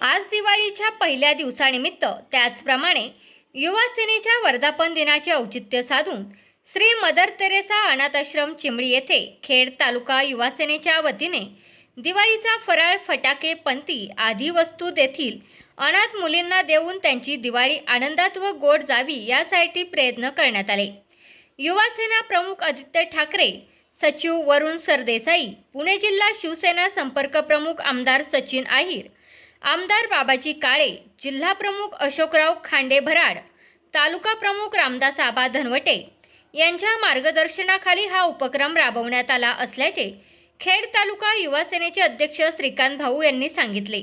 आज दिवाळीच्या पहिल्या दिवसानिमित्त त्याचप्रमाणे युवा सेनेच्या वर्धापन दिनाचे औचित्य साधून श्री मदर तेरेसा अनाथ आश्रम चिंबळी येथे खेड तालुका युवा सेनेच्या वतीने दिवाळीचा फराळ फटाके पंती आदी वस्तू देथील अनाथ मुलींना देऊन त्यांची दिवाळी आनंदात व गोड जावी यासाठी प्रयत्न करण्यात आले. युवा सेना प्रमुख आदित्य ठाकरे सचिव वरुण सरदेसाई पुणे जिल्हा शिवसेना संपर्क प्रमुख आमदार सचिन आहिर आमदार बाबाजी काळे जिल्हाप्रमुख अशोकराव खांडे भराड तालुका प्रमुख रामदास आबा धनवटे यांच्या मार्गदर्शनाखाली हा उपक्रम राबवण्यात आला असल्याचे खेड तालुका युवा सेनेचे अध्यक्ष श्रीकांत भाऊ यांनी सांगितले.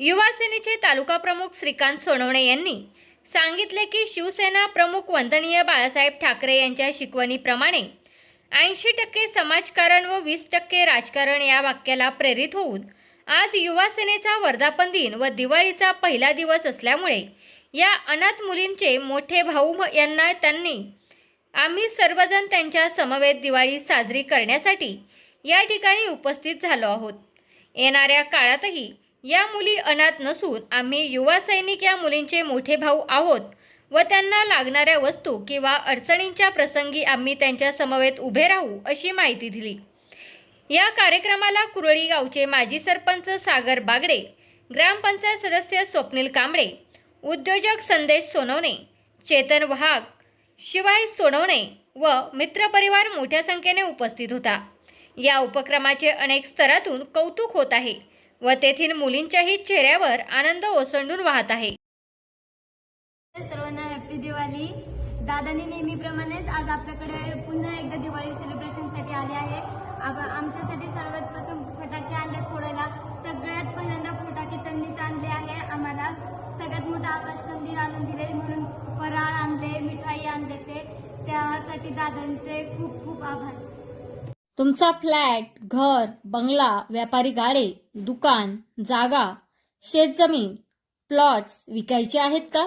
युवा सेनेचे तालुका प्रमुख श्रीकांत सोनवणे यांनी सांगितले की शिवसेना प्रमुख वंदनीय बाळासाहेब ठाकरे यांच्या शिकवणीप्रमाणे ऐंशी टक्के समाजकारण व वीस टक्के राजकारण या वाक्याला प्रेरित होऊन आज युवा सेनेचा वर्धापन दिन व दिवाळीचा पहिला दिवस असल्यामुळे या अनाथ मुलींचे मोठे भाऊ यांना त्यांनी आम्ही सर्वजण त्यांच्या समवेत दिवाळी साजरी करण्यासाठी या ठिकाणी उपस्थित झालो आहोत. येणाऱ्या काळातही या मुली अनाथ नसून आम्ही युवा सैनिक या मुलींचे मोठे भाऊ आहोत व त्यांना लागणाऱ्या वस्तू किंवा अडचणींच्या प्रसंगी आम्ही त्यांच्या समवेत उभे राहू अशी माहिती दिली. या कार्यक्रमाला कुरळी गावचे माजी सरपंच सागर बागडे ग्रामपंचायत सदस्य स्वप्नील कांबळे उद्योजक संदेश सोनवणे चेतन वाहक शिवाय सोनवणे व मित्रपरिवार मोठ्या संख्येने उपस्थित होता. या उपक्रमाचे अनेक स्तरातून कौतुक होत आहे व तेथील मुलींच्याही चेहऱ्यावर आनंद ओसंडून वाहत आहे. सर्वांना हॅपी दिवाळी. दादानी नेहमीप्रमाणेच आज आपल्याकडे पुन्हा एकदा दिवाळी सेलिब्रेशनसाठी आले आहे. आप आमच्यासाठी सर्वात प्रथम फटाके आणले फोडायला. सगळ्यात पहिल्यांदा फटाके त्यांनीच आणले आहे. आम्हाला सगळ्यात मोठा आकाश कंदील आणून दिले. म्हणून फराळ आणले मिठाई आणले ते. त्यासाठी दादांचे खूप खूप आभार. तुमचा फ्लॅट घर बंगला व्यापारी गाडे दुकान जागा शेतजमीन प्लॉट्स विकायचे आहेत का?